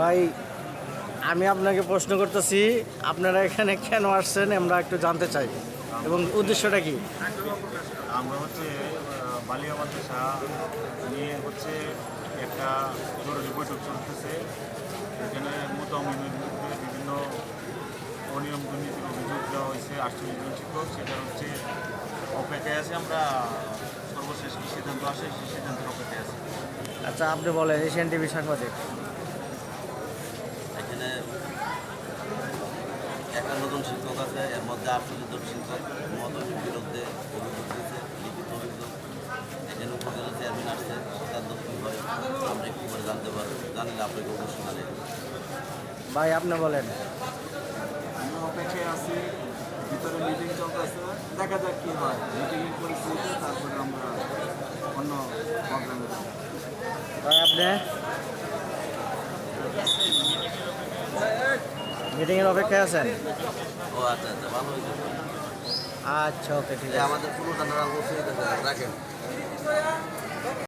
ভাই আমি আপনাকে প্রশ্ন করতেছি আপনারা এখানে কেন আসছেন আমরা একটু জানতে চাই। এবং উদ্দেশ্যটা কি? আমরা হচ্ছে বালিয়া মাদ্রাসা নিয়ে হচ্ছে একটা জরুরি বৈঠক চলতেছে। এখানে মোতামিনের বিরুদ্ধে বিভিন্ন অনিয়ম দুর্নীতির অভিযোগ দেওয়া হয়েছে আটচল্লিশ জন শিক্ষক। সেটা হচ্ছে অপেক্ষায় আছে আমরা। সর্বশেষ কি সিদ্ধান্ত আসে সেই সিদ্ধান্তের অপেক্ষায় আছে। আচ্ছা আপনি বলেন এশিয়ান টিভি সাংবাদিক। এখানে জন শিক্ষক আছে এর মধ্যে আটচল্লিশ জন শিক্ষক মহাদলের বিরুদ্ধে অভিযোগ দিয়েছে লিখিত অভিযোগ। এখানে উপজেলা চেয়ারম্যান আসছে সিদ্ধান্ত কী হয় আমরা একটু করে জানতে পারব। জানলে আপনাকে অবশ্যই জানাই ভাই আপনি বলেন। আমরা অপেক্ষায় আছি ভিতরে মিটিং চলতেছে দেখা যাক কি হয়। মিটিংয়ের পরিস্থিতিতে তারপরে আমরা অন্য প্রোগ্রামে যাব। ভাই আপনি? মিটিংয়ের অপেক্ষায় আছেন? ও আচ্ছা আচ্ছা ভালো আচ্ছা ওকে ঠিক আছে। আমাদের পুরো জানার অবশ্যই রাখেন।